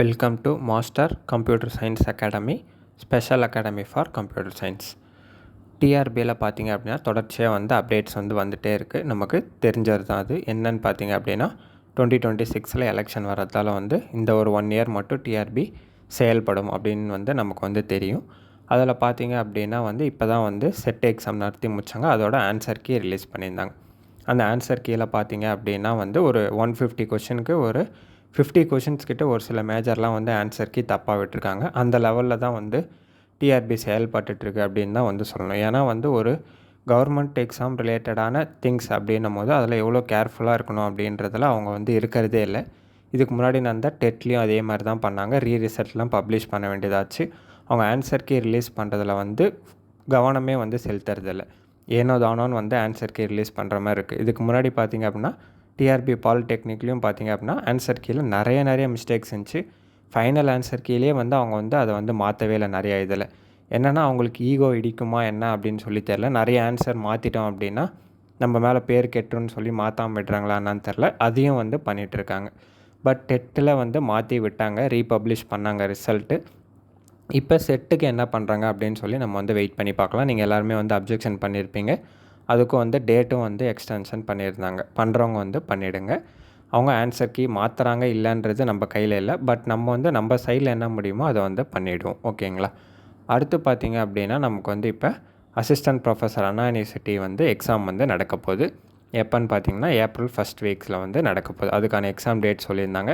Welcome to master computer science academy special academy for computer science டிஆர்பியில் பார்த்தீங்க அப்படின்னா தொடர்ச்சியாக வந்து அப்டேட்ஸ் வந்து வந்துகிட்டே இருக்குது நமக்கு தெரிஞ்சது தான் அது. என்னன்னு பார்த்தீங்க அப்படின்னா டுவெண்ட்டி டுவெண்ட்டி சிக்ஸில் எலெக்ஷன் வரதால் வந்து இந்த ஒரு ஒன் இயர் மட்டும் டிஆர்பி செயல்படும் அப்படின்னு வந்து நமக்கு வந்து தெரியும். அதில் பார்த்தீங்க அப்படின்னா வந்து இப்போ தான் வந்து செட் எக்ஸாம் நடத்தி முடிச்சாங்க. அதோட ஆன்சர் கீ ரிலீஸ் பண்ணியிருந்தாங்க. அந்த ஆன்சர் கீழே பார்த்தீங்க அப்படின்னா வந்து ஒரு ஒன் ஃபிஃப்டி கொஷனுக்கு ஒரு ஃபிஃப்டி கொஷின்ஸ் கிட்ட ஒரு சில மேஜர்லாம் வந்து ஆன்சருக்கு தப்பாக விட்டுருக்காங்க. அந்த லெவலில் தான் வந்து டிஆர்பி செயல்பட்டுருக்கு அப்படின்னு தான் வந்து சொல்லணும். ஏன்னா வந்து ஒரு கவர்மெண்ட் எக்ஸாம் ரிலேட்டடான திங்ஸ் அப்படின்னும் போது அதில் எவ்வளோ கேர்ஃபுல்லாக இருக்கணும் அப்படின்றதில் அவங்க வந்து இருக்கிறதே இல்லை. இதுக்கு முன்னாடி நடந்த டெட்லேயும் அதே மாதிரி தான் பண்ணாங்க. ரீ ரிசல்ட்லாம் பப்ளிஷ் பண்ண வேண்டியதாச்சு. அவங்க ஆன்சர்க்கே ரிலீஸ் பண்ணுறதுல வந்து கவனமே வந்து செலுத்துறதில்ல. ஏனோ தானோன்னு வந்து ஆன்சர்க்கே ரிலீஸ் பண்ணுற மாதிரி இருக்குது இதுக்கு முன்னாடி பார்த்தீங்க அப்படின்னா டிஆர்பி பாலிடெக்னிக்லேயும் பார்த்தீங்க அப்படின்னா ஆன்சர் கீழே நிறைய நிறைய மிஸ்டேக்ஸ் இருந்துச்சு. ஃபைனல் ஆன்சர் கீழே வந்து அவங்க வந்து அதை வந்து மாற்றவே இல்லை நிறைய இதில். என்னென்னா அவங்களுக்கு ஈகோ இடிக்குமா என்ன அப்படின்னு சொல்லி தெரில நிறைய ஆன்சர் மாற்றிட்டோம் அப்படின்னா நம்ம மேலே பேர் கெட்டுன்னு சொல்லி மாற்றாமல் விடுறாங்களா என்னன்னு தெரில அதையும் வந்து பண்ணிகிட்ருக்காங்க பட் டெட்டில் வந்து மாற்றி விட்டாங்க ரீபப்ளிஷ் பண்ணாங்க ரிசல்ட்டு இப்போ செட்டுக்கு என்ன பண்ணுறாங்க அப்படின்னு சொல்லி நம்ம வந்து வெயிட் பண்ணி பார்க்கலாம். நீங்கள் எல்லாருமே வந்து அப்ஜெக்ஷன் பண்ணியிருப்பீங்க. அதுக்கும் வந்து டேட்டும் வந்து எக்ஸ்டென்ஷன் பண்ணியிருந்தாங்க. பண்ணுறவங்க வந்து பண்ணிவிடுங்க அவங்க ஆன்சர் கீ மாற்றுறாங்க இல்லைன்றது நம்ம கையில் இல்லை. பட் நம்ம வந்து நம்ம சைடில் என்ன முடியுமோ அதை வந்து பண்ணிவிடுவோம் ஓகேங்களா? அடுத்து பார்த்திங்க அப்படின்னா நமக்கு வந்து இப்போ அசிஸ்டன்ட் ப்ரொஃபஸர் அண்ணா யூனிவர்சிட்டி வந்து எக்ஸாம் வந்து நடக்க போகுது. எப்போன்னு பார்த்தீங்கன்னா ஏப்ரல் ஃபஸ்ட் வீக்ஸில் வந்து நடக்க போகுது. அதுக்கான எக்ஸாம் டேட் சொல்லியிருந்தாங்க.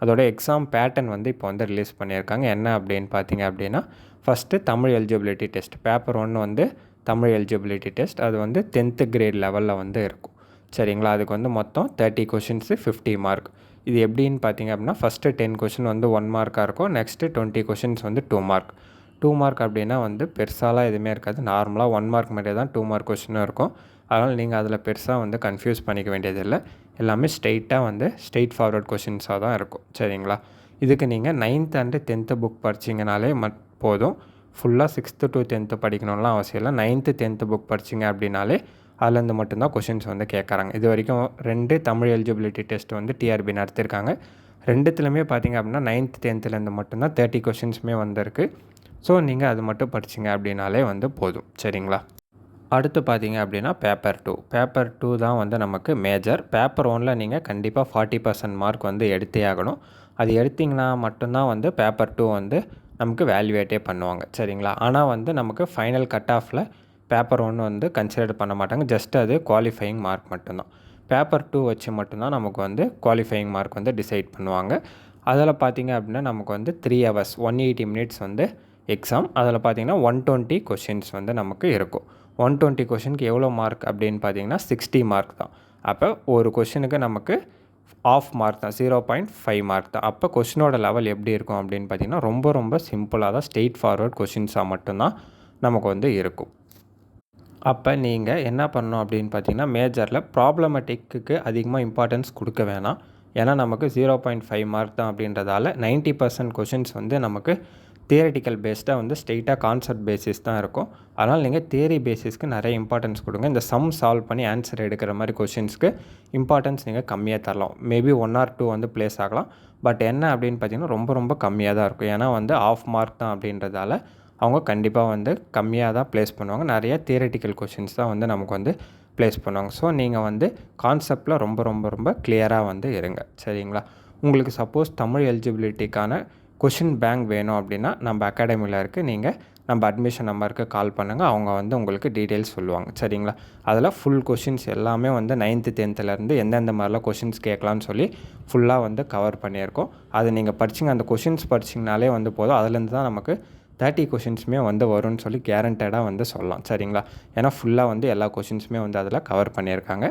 அதோட எக்ஸாம் பேட்டர்ன் வந்து இப்போ வந்து ரிலீஸ் பண்ணியிருக்காங்க. என்ன அப்படின்னு பார்த்தீங்க அப்படின்னா first Tamil eligibility test paper ஒன்று வந்து தமிழ் எலிஜிபிலிட்டி டெஸ்ட் அது வந்து டென்த்து கிரேட் லெவலில் வந்து இருக்கும். சரிங்களா? அதுக்கு வந்து மொத்தம் தேர்ட்டி கொஷின்ஸு ஃபிஃப்டி மார்க் இது எப்படின்னு பார்த்தீங்க அப்படின்னா ஃபஸ்ட்டு டென் கொஷின் வந்து ஒன் மார்க்காக இருக்கும். நெக்ஸ்ட்டு டுவெண்ட்டி கொஷின்ஸ் வந்து டூ மார்க் டூ மார்க் அப்படின்னா வந்து பெருசாலாம் எதுவுமே இருக்காது. நார்மலாக ஒன் மார்க் மாதிரியே தான் டூ மார்க் கொஷினும் இருக்கும். அதனால் நீங்கள் அதில் பெருசாக வந்து கன்ஃபியூஸ் பண்ணிக்க வேண்டியதில்லை. எல்லாமே ஸ்ட்ரெயிட்டாக வந்து ஸ்ட்ரெயிட் ஃபார்வர்ட் கொஷின்ஸாக தான் இருக்கும். சரிங்களா? இதுக்கு நீங்கள் நைன்த் அண்டு டென்த்து புக் படிச்சிங்கனாலே மட் போதும். ஃபுல்லாக சிக்ஸ்த்து டு டென்த்து படிக்கணும்லாம் அவசியம் இல்லை. நைன்த்து டென்த்து புக் படிச்சிங்க அப்படின்னாலே அதுலேருந்து மட்டும்தான் கொஷின்ஸ் வந்து கேட்குறாங்க. இது வரைக்கும் ரெண்டு தமிழ் எலிஜிபிலிட்டி டெஸ்ட் வந்து டிஆர்பி நடத்தியிருக்காங்க. ரெண்டுத்துலையுமே பார்த்தீங்க அப்படின்னா நைன்த் டென்த்துலேருந்து மட்டும்தான் தேர்ட்டி கொஷின்ஸுமே வந்திருக்கு. ஸோ நீங்கள் அது மட்டும் படிச்சிங்க அப்படின்னாலே வந்து போதும். சரிங்களா? அடுத்து பார்த்தீங்க அப்படின்னா பேப்பர் டூ பேப்பர் டூ தான் வந்து நமக்கு மேஜர் பேப்பர் ஒனில் நீங்கள் கண்டிப்பாக ஃபார்ட்டி பர்சன்ட் மார்க் வந்து எடுத்தே ஆகணும். அது எடுத்திங்கன்னா மட்டும்தான் வந்து பேப்பர் டூ வந்து நமக்கு வேல்யூவேட்டே பண்ணுவாங்க. சரிங்களா? ஆனால் வந்து நமக்கு ஃபைனல் கட் ஆஃபில் பேப்பர் ஒன்று வந்து கன்சிடர் பண்ண மாட்டாங்க. ஜஸ்ட் அது குவாலிஃபையிங் மார்க் மட்டும்தான். பேப்பர் டூ வச்சு மட்டும்தான் நமக்கு வந்து குவாலிஃபையிங் மார்க் வந்து டிசைட் பண்ணுவாங்க. அதில் பார்த்தீங்க அப்படின்னா நமக்கு வந்து three hours one eighty minutes வந்து எக்ஸாம் அதில் பார்த்திங்கன்னா ஒன் டுவெண்ட்டி கொஷின்ஸ் வந்து நமக்கு இருக்கும். ஒன் டுவெண்ட்டி கொஷினுக்கு எவ்வளோ மார்க் அப்படின்னு பார்த்தீங்கன்னா சிக்ஸ்டி மார்க் தான். அப்போ ஒரு கொஷினுக்கு நமக்கு ஆஃப் மார்க் தான் ஜீரோ பாயிண்ட் ஃபைவ் மார்க் தான். அப்போ கொஷினோட லெவல் எப்படி இருக்கும் அப்படின்னு பார்த்தீங்கன்னா ரொம்ப ரொம்ப சிம்பிளாக தான் ஸ்ட்ரெயிட் ஃபார்வர்ட் கொஷின்ஸாக மட்டும்தான் நமக்கு வந்து இருக்கும். அப்போ நீங்கள் என்ன பண்ணணும் அப்படின்னு பார்த்தீங்கன்னா மேஜரில் ப்ராப்ளமேட்டிக்கு அதிகமாக இம்பார்ட்டன்ஸ் கொடுக்க வேணாம். ஏன்னா நமக்கு ஜீரோ பாயிண்ட் ஃபைவ் மார்க் தான் அப்படின்றதால நைன்ட்டி பர்சன்ட் கொஷின்ஸ் வந்து நமக்கு தியரட்டிக்கல் பேஸ்டாக வந்து ஸ்ட்ரெயிட்டாக கான்செப்ட் பேசிஸ் தான் இருக்கும். அதனால் நீங்கள் தியரி பேசிஸ்க்கு நிறைய இம்பார்ட்டன்ஸ் கொடுங்க. இந்த சம் சால்வ் பண்ணி ஆன்சர் எடுக்கிற மாதிரி கொஷின்ஸ்க்கு இம்பார்ட்டன்ஸ் நீங்கள் கம்மியாக தரலாம். மேபி ஒன் ஆர் டூ வந்து ப்ளேஸ் ஆகலாம். பட் என்ன அப்படின்னு பார்த்தீங்கன்னா ரொம்ப ரொம்ப கம்மியாக தான் இருக்கும். ஏன்னா வந்து ஆஃப் மார்க் தான் அப்படின்றதால அவங்க கண்டிப்பாக வந்து கம்மியாக தான் ப்ளேஸ் பண்ணுவாங்க. நிறைய தியரட்டிக்கல் கொஷின்ஸ் தான் வந்து நமக்கு வந்து ப்ளேஸ் பண்ணுவாங்க. ஸோ நீங்கள் வந்து கான்செப்டில் ரொம்ப ரொம்ப ரொம்ப கிளியராக வந்து இருங்க. சரிங்களா? உங்களுக்கு சப்போஸ் தமிழ் எலிஜிபிலிட்டிக்கான கொஷின் பேங்க் வேணும் அப்படின்னா நம்ம அகாடமியில் இருக்குது நீங்கள் நம்ம அட்மிஷன் நம்பருக்கு கால் பண்ணுங்கள் அவங்க வந்து உங்களுக்கு டீட்டெயில்ஸ் சொல்லுவாங்க. சரிங்களா? அதில் ஃபுல் கொஷின்ஸ் எல்லாமே வந்து நைன்த்து டென்த்துலேருந்து எந்தெந்த மாதிரிலாம் கொஷின்ஸ் கேட்கலான்னு சொல்லி ஃபுல்லாக வந்து கவர் பண்ணியிருக்கோம். அது நீங்கள் படிச்சிங்க அந்த கொஷின்ஸ் படிச்சிங்கனாலே வந்து போதும். அதுலேருந்து தான் நமக்கு தேர்ட்டி கொஷின்ஸுமே வந்து வரும்னு சொல்லி கேரண்டடாக வந்து சொல்லலாம். சரிங்களா? ஏன்னா ஃபுல்லாக வந்து எல்லா கொஷின்ஸுமே வந்து அதில் கவர் பண்ணியிருக்காங்க.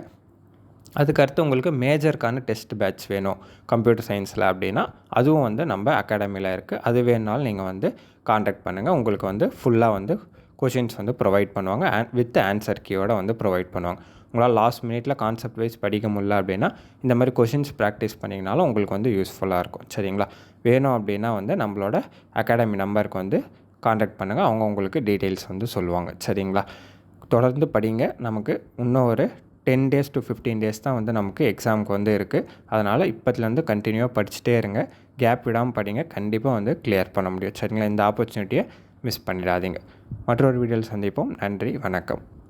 அதுக்கடுத்து உங்களுக்கு மேஜருக்கான டெஸ்ட் பேட்ச் வேணும். கம்ப்யூட்டர் சயின்ஸில் அப்படின்னா அதுவும் வந்து நம்ம அகாடமியில் இருக்குது. அது வேணுனாலும் நீங்கள் வந்து காண்டாக்ட் பண்ணுங்கள் உங்களுக்கு வந்து ஃபுல்லாக வந்து கொஷின்ஸ் வந்து ப்ரொவைட் பண்ணுவாங்க. அண்ட் வித் ஆன்சர் கீயோட வந்து ப்ரொவைட் பண்ணுவாங்க. உங்களால் லாஸ்ட் மினிட்ல கான்செப்ட் வைஸ் படிக்க முடியல அப்படின்னா இந்த மாதிரி கொஷின்ஸ் ப்ராக்டிஸ் பண்ணிங்கனாலும் உங்களுக்கு வந்து யூஸ்ஃபுல்லாக இருக்கும். சரிங்களா? வேணும் அப்படின்னா வந்து நம்மளோட அகாடமி நம்பருக்கு வந்து காண்டாக்ட் பண்ணுங்கள் அவங்க உங்களுக்கு டீட்டெயில்ஸ் வந்து சொல்லுவாங்க. சரிங்களா? தொடர்ந்து படிங்க. நமக்கு இன்னும் ஒரு ten days to fifteen days தான் வந்து நமக்கு எக்ஸாமுக்கு வந்து இருக்குது அதனால் இப்போத்துலேருந்து கண்டினியூவாக படிச்சுட்டே இருங்க. கேப் விடாமல் படிங்க. கண்டிப்பாக வந்து கிளியர் பண்ண முடியும். சரிங்களா? இந்த ஆப்பர்ச்சுனிட்டியை மிஸ் பண்ணிடாதீங்க. மற்றொரு வீடியோவில் சந்திப்போம். நன்றி. வணக்கம்.